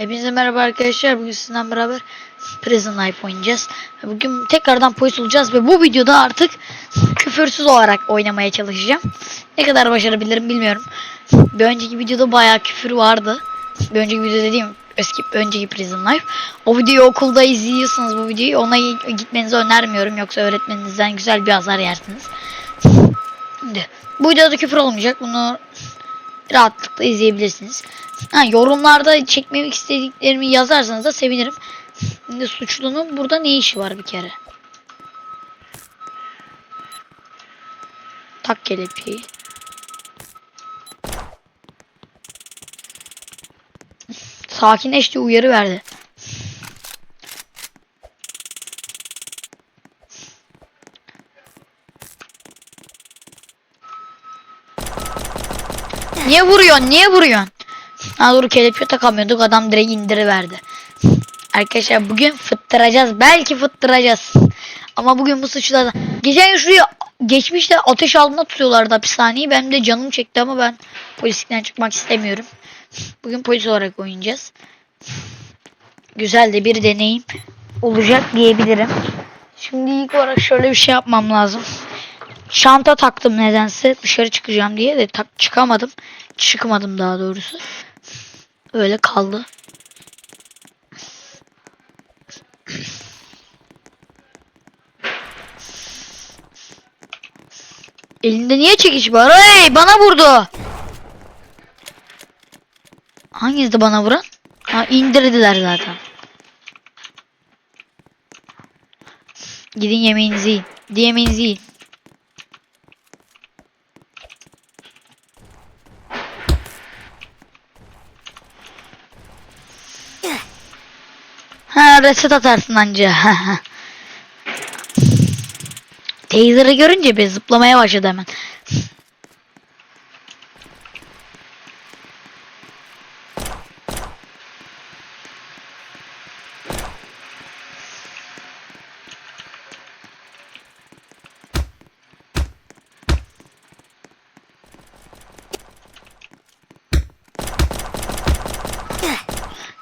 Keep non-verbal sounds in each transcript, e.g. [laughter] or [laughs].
Hepinize merhaba arkadaşlar. Bugün sizinle beraber Prison Life oynayacağız. Bugün tekrardan polis olacağız ve bu videoda artık küfürsüz olarak oynamaya çalışacağım. Ne kadar başarabilirim bilmiyorum. Bir önceki videoda bayağı küfür vardı. Bir önceki video dediğim eski önceki Prison Life. O videoyu okulda izliyorsanız bu videoyu ona gitmenizi önermiyorum. Yoksa öğretmeninizden güzel bir azar yersiniz. Şimdi bu videoda küfür olmayacak. Bunu rahatlıkla izleyebilirsiniz. Ha, yorumlarda çekmemek istediklerimi yazarsanız da sevinirim. Şimdi suçlunun burada ne işi var bir kere? Tak kelepçeyi. Sakinleş uyarı verdi. Niye vuruyorsun? Niye vuruyorsun? Ha doğru kelepçe takamıyorduk. Adam direkt indiriverdi. Arkadaşlar bugün fıttıracağız. Belki fıttıracağız. Ama bugün bu suçlardan. Geçen gün şuraya geçmişte ateş altında tutuyorlardı hapishaneyi. Benim de canım çekti ama ben polislikten çıkmak istemiyorum. Bugün polis olarak oynayacağız. Güzel de bir deneyim olacak diyebilirim. Şimdi ilk olarak şöyle bir şey yapmam lazım. Çanta taktım nedense dışarı çıkacağım diye de tak çıkamadım. Çıkmadım daha doğrusu. Öyle kaldı. Elinde niye çekiç var? Hey bana vurdu. Hangisi bana vuran? Ha indirdiler zaten. Gidin yemeğinizi yiyin. Yemeğinizi yiyin. Reset atarsın anca. [laughs] Taser'ı görünce bir zıplamaya başladı hemen.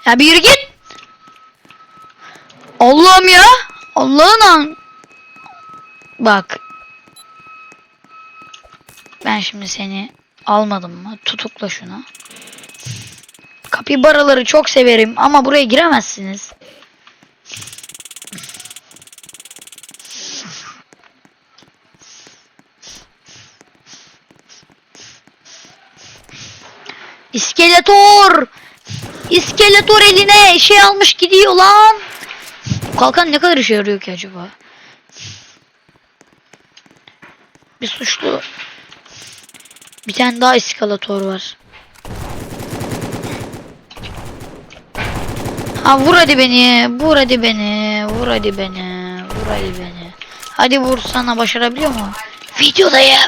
Ya bir yürü git. Allah'ım ya. Allah'ın an. Bak. Ben şimdi seni almadım mı? Tutukla şunu. Kapibaraları çok severim ama buraya giremezsiniz. İskeletor! İskeletor eline şey almış gidiyor lan. Kalkan ne kadar işe yarıyor ki acaba? Bir suçlu. Bir tane daha iskalator var. Ha vur hadi beni. Vur hadi beni. Vur hadi beni. Vur hadi beni. Hadi vur sana başarabiliyor mu? Videodayım.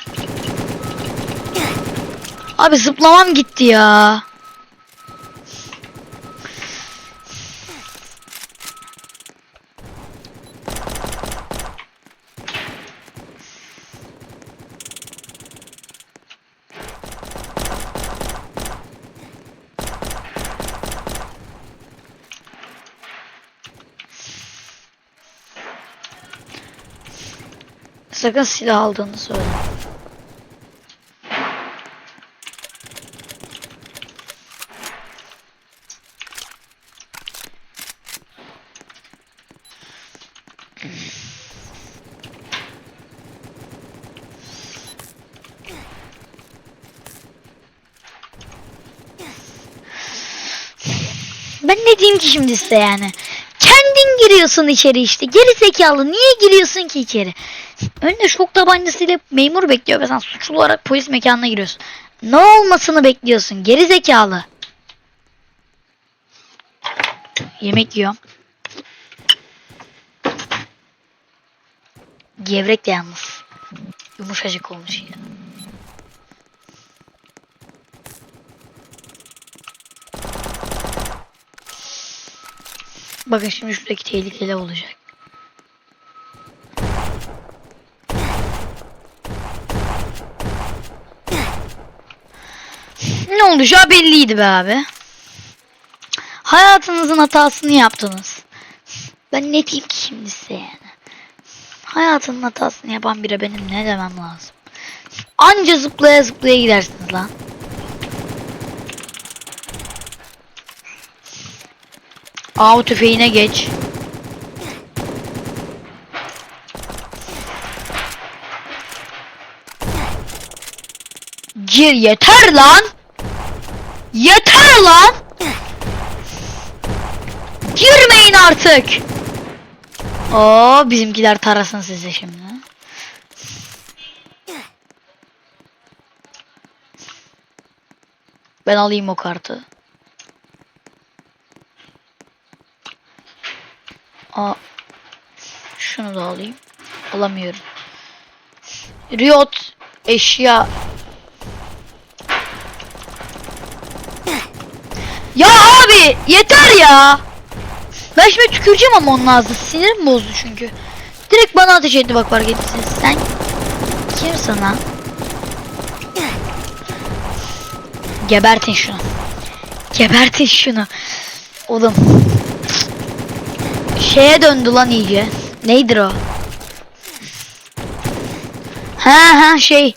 Abi zıplamam gitti ya. Sakın silah aldığını söyle. Ben ne diyeyim ki şimdi size yani? Kendin giriyorsun içeri işte. Geri zekalı niye giriyorsun ki içeri? Önünde şok tabancasıyla memur bekliyor ve sen suçlu olarak polis mekanına giriyorsun. Ne olmasını bekliyorsun? Geri zekalı. Yemek yiyorum. Gevrek de yalnız. Yumuşacık olmuş ya. Bakın şimdi şuradaki tehlikeli olacak. Ne olacağı belliydi be abi. Hayatınızın hatasını yaptınız. Ben ne diyeyim ki şimdi size yani. Hayatının hatasını yapan biri benim ne demem lazım. Anca zıplaya zıplaya gidersiniz lan. Av tüfeğine geç. Gir yeter lan. Yeter lan. Girmeyin artık. Oo bizimkiler tarasın sizi şimdi. Ben alayım o kartı. Aa, şunu da alayım. Alamıyorum. Riot eşya. Ya abi yeter ya. Ben şimdi tüküreceğim ama onun ağzı. Sinirim bozdu çünkü. Direkt bana ateş etti bak fark ettin. Sen kimsin lan? Gebertin şunu. Gebertin şunu. Oğlum. Şeye döndü lan iyice. Neydir o? Ha ha şey.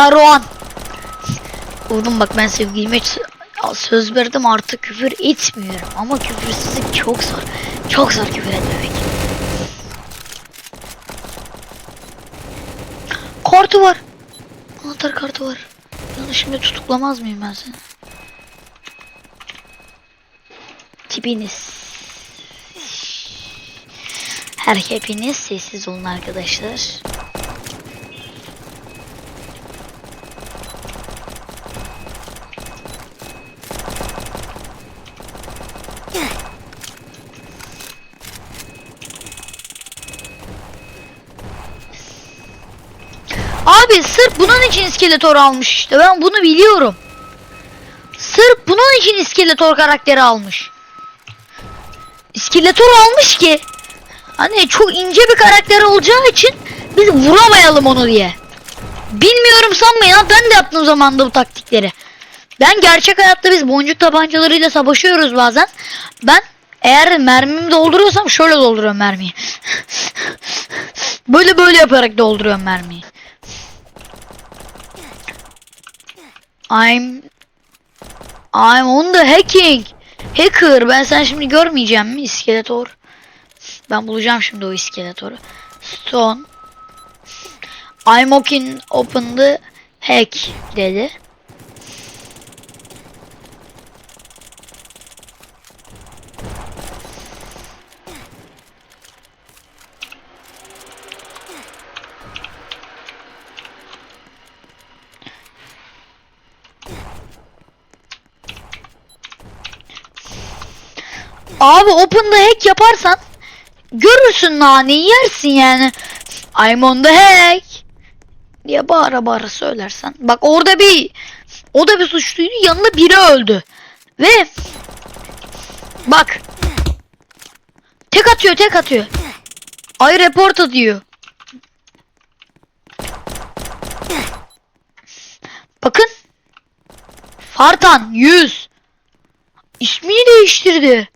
Saruhan. Oğlum bak ben sevgilime sö- söz verdim artık küfür etmiyorum. Ama küfürsüzlük çok zor. Çok zor küfür etmemek. Kartı var. Anahtar kartı var. Yani şimdi tutuklamaz mıyım ben seni? Tipiniz. Her hepiniz sessiz olun arkadaşlar. Abi sırf bunun için iskeletor almış işte. Ben bunu biliyorum. Sırf bunun için iskeletor karakteri almış. İskeletor almış ki hani çok ince bir karakter olacağı için biz vuramayalım onu diye. Bilmiyorum sanmayın ha ben de yaptığım zamanda bu taktikleri. Ben gerçek hayatta biz boncuk tabancalarıyla savaşıyoruz bazen. Ben eğer mermimi dolduruyorsam şöyle dolduruyorum mermiyi. [laughs] böyle böyle yaparak dolduruyorum mermiyi. I'm I'm on the hacking. Hacker ben sen şimdi görmeyeceğim mi iskeletor? Ben bulacağım şimdi o iskeletoru. Stone. I'm open open the hack dedi. Abi open the hack yaparsan görürsün naneyi yersin yani. I'm on the hack diye bağıra bağıra söylersen. Bak orada bir o da bir suçluydu yanında biri öldü. Ve bak tek atıyor tek atıyor. Ay report atıyor. Bakın. Fartan 100. İsmini değiştirdi.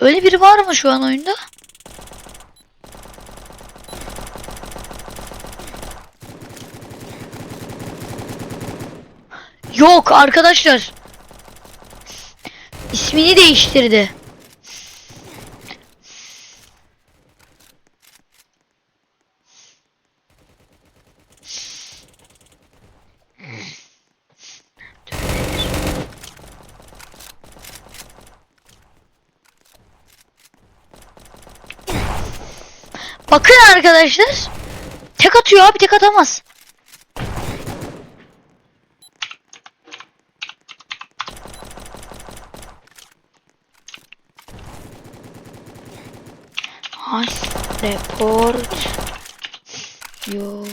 Öyle biri var mı şu an oyunda? Yok arkadaşlar. İsmini değiştirdi. Bakın arkadaşlar. Tek atıyor abi tek atamaz. I report you.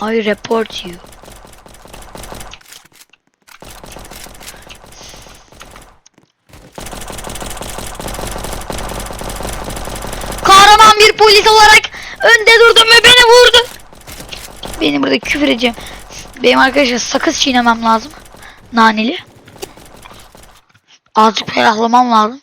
I report you. Polis olarak önde durdum ve beni vurdu. Benim burada küfür edeceğim. Benim arkadaşlar sakız çiğnemem lazım. Naneli. Azıcık ferahlamam lazım.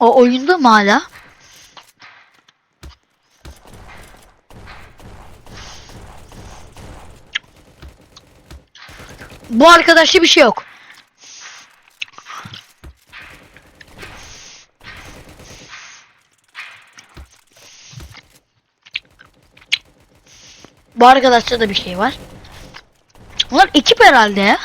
O oyunda mı hala? Bu arkadaşta bir şey yok. Bu arkadaşta da bir şey var. Bunlar ekip herhalde ya.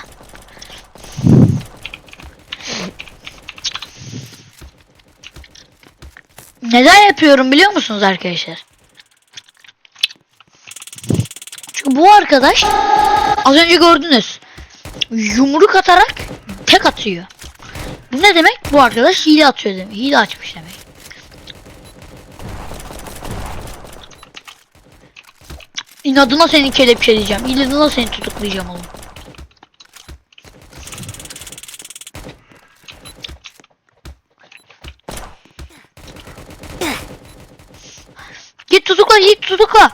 Neden yapıyorum biliyor musunuz arkadaşlar? Çünkü bu arkadaş az önce gördünüz. Yumruk atarak tek atıyor. Bu ne demek? Bu arkadaş hile atıyor demek. Hile açmış demek. İnadına seni kelepçeleyeceğim. İnadına seni tutuklayacağım oğlum. Git tutukla git tutukla.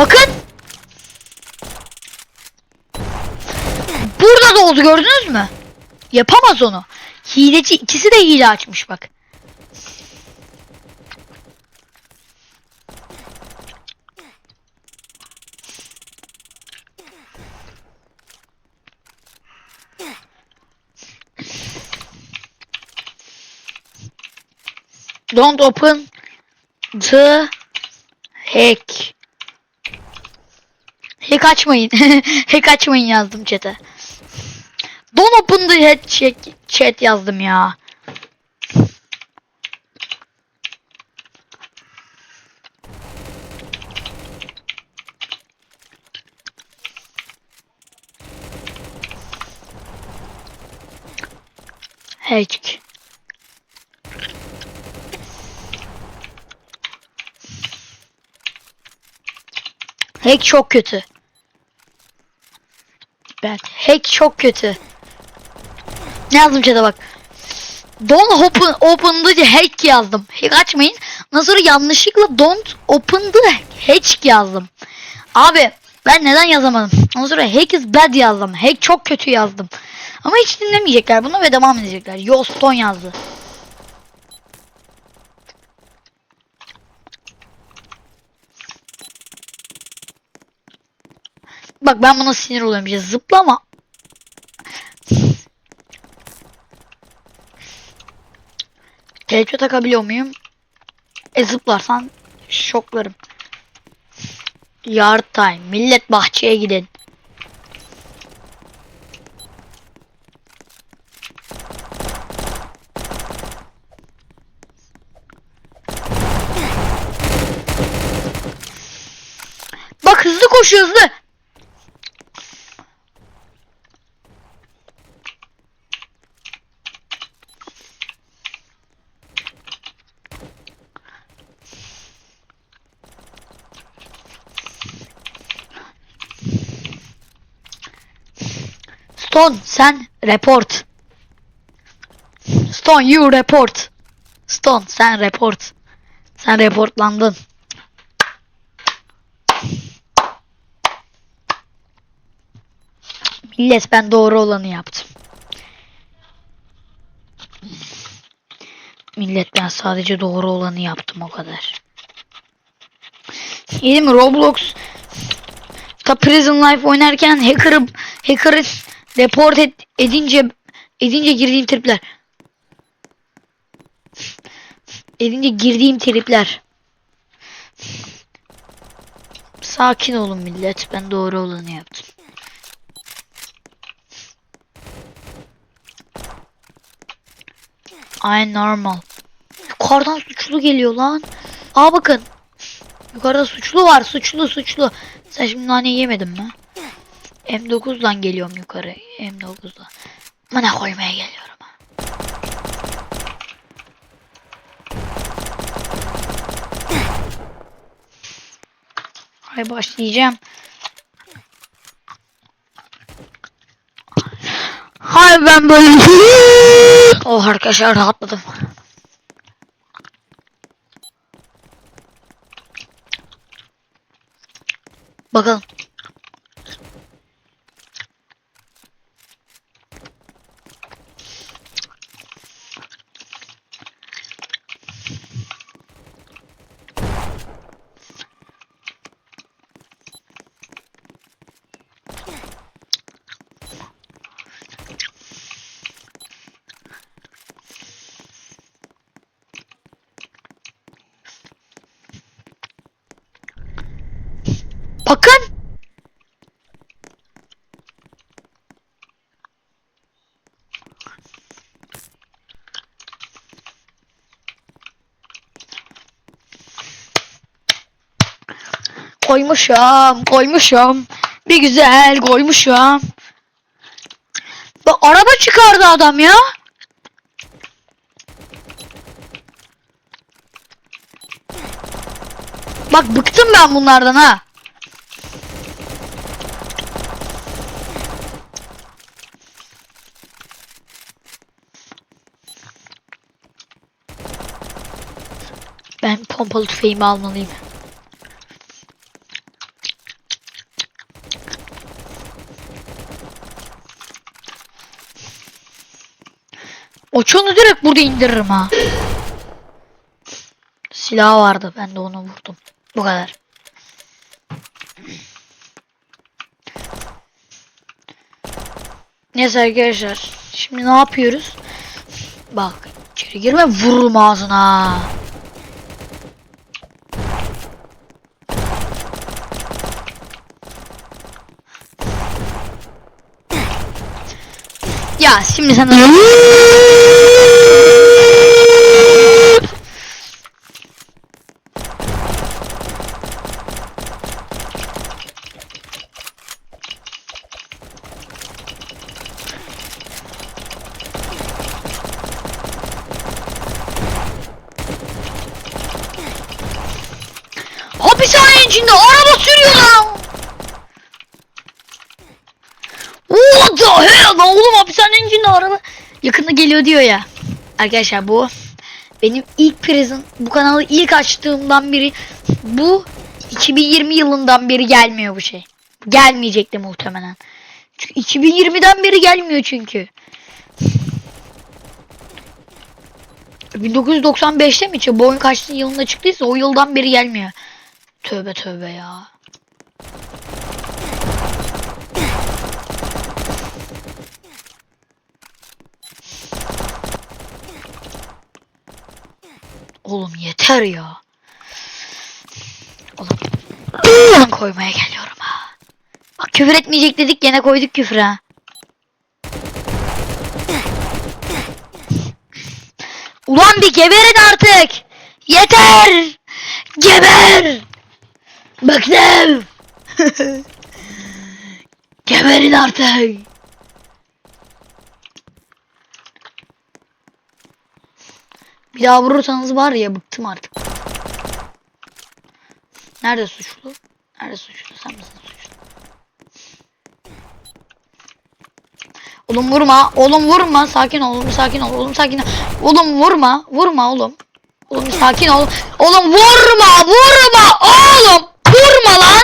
Bakın. Burada da oldu gördünüz mü? Yapamaz onu. Hileci ikisi de hile açmış bak. Don't open the hack. Hack açmayın. [laughs] Hack açmayın yazdım chat'e. Don't open the head chat, chat yazdım ya. Hack. Hack çok kötü. Ben hack çok kötü. Ne yazdım chat'e bak. Don't open, open the hack yazdım. Hack açmayın. Ondan sonra yanlışlıkla don't open the hack yazdım. Abi ben neden yazamadım? Ondan sonra hack is bad yazdım. Hack çok kötü yazdım. Ama hiç dinlemeyecekler bunu ve devam edecekler. Yo Stone yazdı. Bak ben buna sinir oluyorum. Ya zıplama. Kelepçe takabiliyor muyum? E zıplarsan şoklarım. Yard time. Millet bahçeye gidin. Bak hızlı koşuyor hızlı. Stone sen report. Stone you report. Stone sen report. Sen reportlandın. Millet ben doğru olanı yaptım. Millet ben sadece doğru olanı yaptım o kadar. İyi mi Roblox ta Prison Life oynarken hacker'ı hacker'ı report et, edince edince girdiğim tripler. Edince girdiğim tripler. Sakin olun millet. Ben doğru olanı yaptım. Ay normal. Yukarıdan suçlu geliyor lan. Aa bakın. Yukarıda suçlu var. Suçlu suçlu. Sen şimdi naneyi yemedin mi? M9'dan geliyorum yukarı. M9'dan. Bana koymaya geliyorum. Hay başlayacağım. Hay ben böyle... Oh arkadaşlar rahatladım. Bakalım. Bakın. Koymuşum, koymuşum. Bir güzel koymuşum. Bak araba çıkardı adam ya. Bak bıktım ben bunlardan ha. Ben pompalı tüfeğimi almalıyım. Oçunu direkt burada indiririm ha. Silah vardı. Ben de onu vurdum. Bu kadar. Neyse arkadaşlar. Şimdi ne yapıyoruz? Bak içeri girme vururum ağzına. Ya şimdi sen Hapishane içinde araba sürüyor lan. What the hell lan oğlum içinde araba yakında geliyor diyor ya. Arkadaşlar bu benim ilk prison bu kanalı ilk açtığımdan beri bu 2020 yılından beri gelmiyor bu şey. Gelmeyecekti muhtemelen. Çünkü 2020'den beri gelmiyor çünkü. 1995'te mi çıktı? Bu oyun kaç yılında çıktıysa o yıldan beri gelmiyor. Tövbe tövbe ya. Oğlum yeter ya. Oğlum. Ben koymaya geliyorum ha. Bak küfür etmeyecek dedik gene koyduk küfür ha. Ulan bir geberin artık. Yeter. Geber. Bıktım. [laughs] Geberin artık. Bir daha vurursanız var ya bıktım artık. Nerede suçlu? Nerede suçlu? Sen misin suçlu? Oğlum vurma. Oğlum vurma. Sakin ol. Oğlum sakin ol. Oğlum sakin ol. Oğlum vurma. Vurma oğlum. Oğlum sakin ol. Oğlum vurma. Vurma. Oğlum. Vurma lan.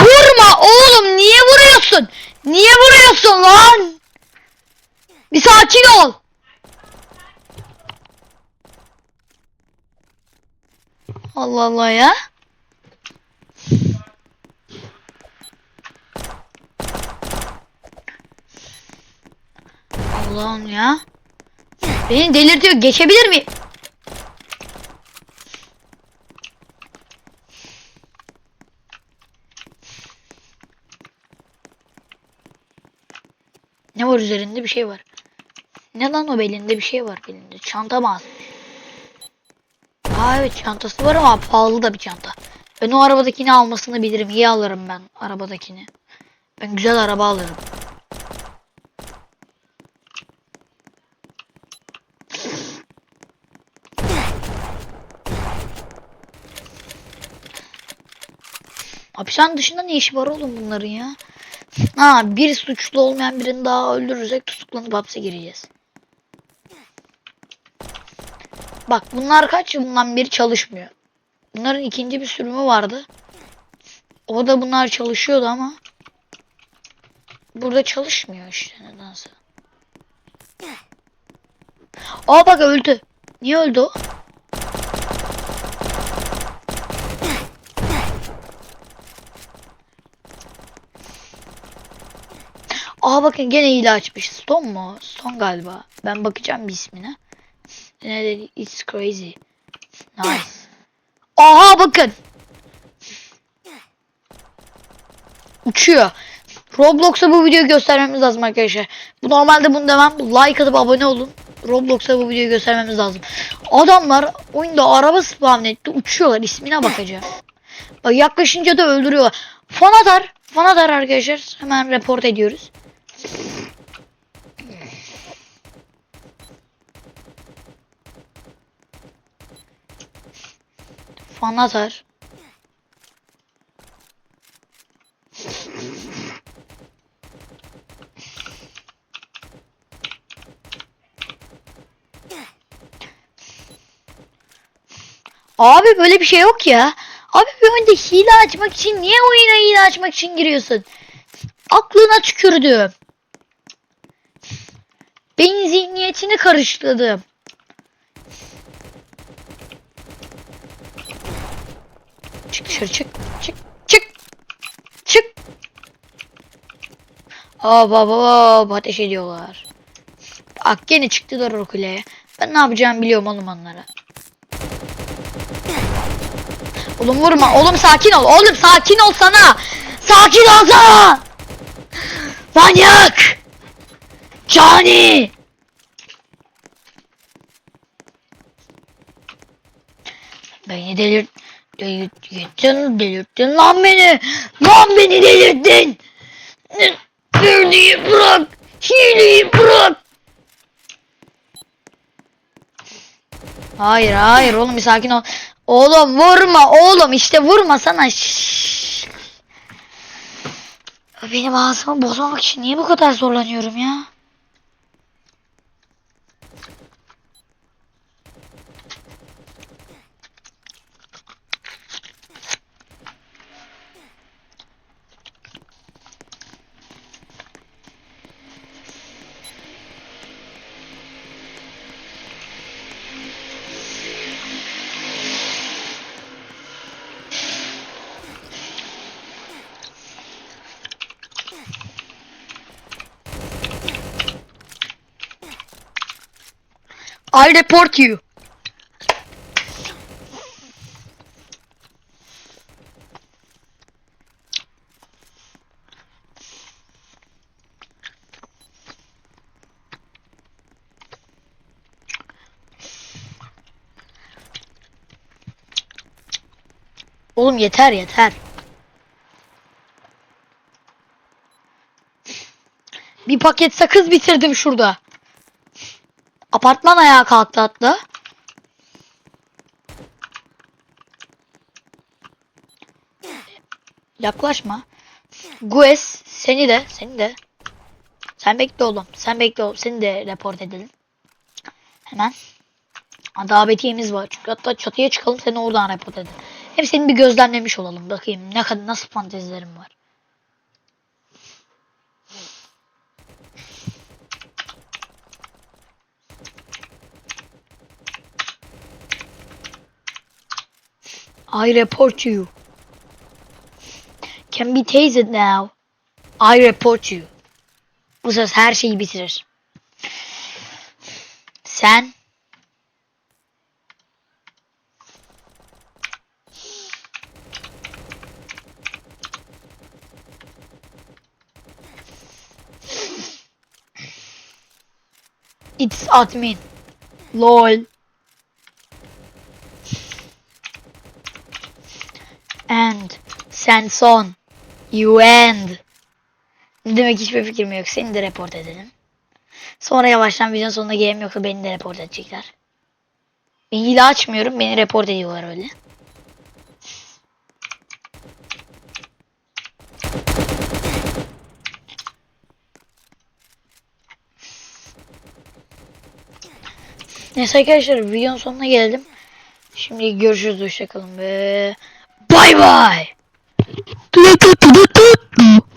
Vurma oğlum. Niye vuruyorsun? Niye vuruyorsun lan? Bir sakin ol. Allah Allah ya. Allah'ım ya. Beni delirtiyor. Geçebilir mi? Ne var üzerinde bir şey var. Ne lan o belinde bir şey var belinde. Çanta mı asmış? Aa evet çantası var ama pahalı da bir çanta. Ben o arabadakini almasını bilirim. İyi alırım ben arabadakini. Ben güzel araba alırım. Hapishane dışında ne işi var oğlum bunların ya? Ha bir suçlu olmayan birini daha öldürürsek tutuklanıp hapse gireceğiz. Bak bunlar kaç yıldan beri çalışmıyor. Bunların ikinci bir sürümü vardı. O da bunlar çalışıyordu ama burada çalışmıyor işte nedense. Aa bak öldü. Niye öldü o? Aa bakın gene hile açmış. Stone mu? Stone galiba. Ben bakacağım bir ismine. Ne dedi? It's crazy. Nice. Aha bakın. Uçuyor. Roblox'a bu videoyu göstermemiz lazım arkadaşlar. Bu normalde bunu demem. Like atıp abone olun. Roblox'a bu videoyu göstermemiz lazım. Adamlar oyunda araba spawn etti. Uçuyorlar. İsmine bakacağım. Bak yaklaşınca da öldürüyorlar. Fan atar. Fan atar arkadaşlar. Hemen report ediyoruz. Fan atar. Abi böyle bir şey yok ya. Abi bir oyunda hile açmak için niye oyuna hile açmak için giriyorsun? Aklına tükürdüm. Beyin zihniyetini karıştırdım. Çık dışarı çık. Çık. Çık. Çık. Aa baba baba ateş ediyorlar. Bak gene çıktılar o kuleye. Ben ne yapacağımı biliyorum oğlum onlara. Oğlum vurma. Oğlum sakin ol. Oğlum sakin ol sana. Sakin ol sana. Manyak. Cani. Beni delirt... Delirttin, delirttin lan beni. Lan beni delirttin. Hileyi bırak. Hileyi bırak. Hayır hayır oğlum bir sakin ol. Oğlum vurma oğlum işte vurma sana. Şşş. Benim ağzımı bozmamak için niye bu kadar zorlanıyorum ya? I report you. Oğlum yeter yeter. Bir paket sakız bitirdim şurada. Apartman ayağa kalktı hatta. Yaklaşma. Gues seni de seni de. Sen bekle oğlum. Sen bekle oğlum. Seni de report edelim. Hemen. Aa, Davetiyemiz var. Çünkü hatta çatıya çıkalım seni oradan report edelim. Hem seni bir gözlemlemiş olalım. Bakayım ne kadar nasıl fantezilerim var. I report you. Can be tased now. I report you. Bu söz her şeyi bitirir. Sen It's admin. Lol. Sen son. You end. Ne demek hiçbir fikrim yok. Seni de report edelim. Sonra yavaştan videonun sonuna gelelim yoksa beni de report edecekler. Hile açmıyorum. Beni report ediyorlar öyle. Neyse arkadaşlar videonun sonuna geldim. Şimdi görüşürüz. Hoşçakalın ve bay bay. tutu tutu tutu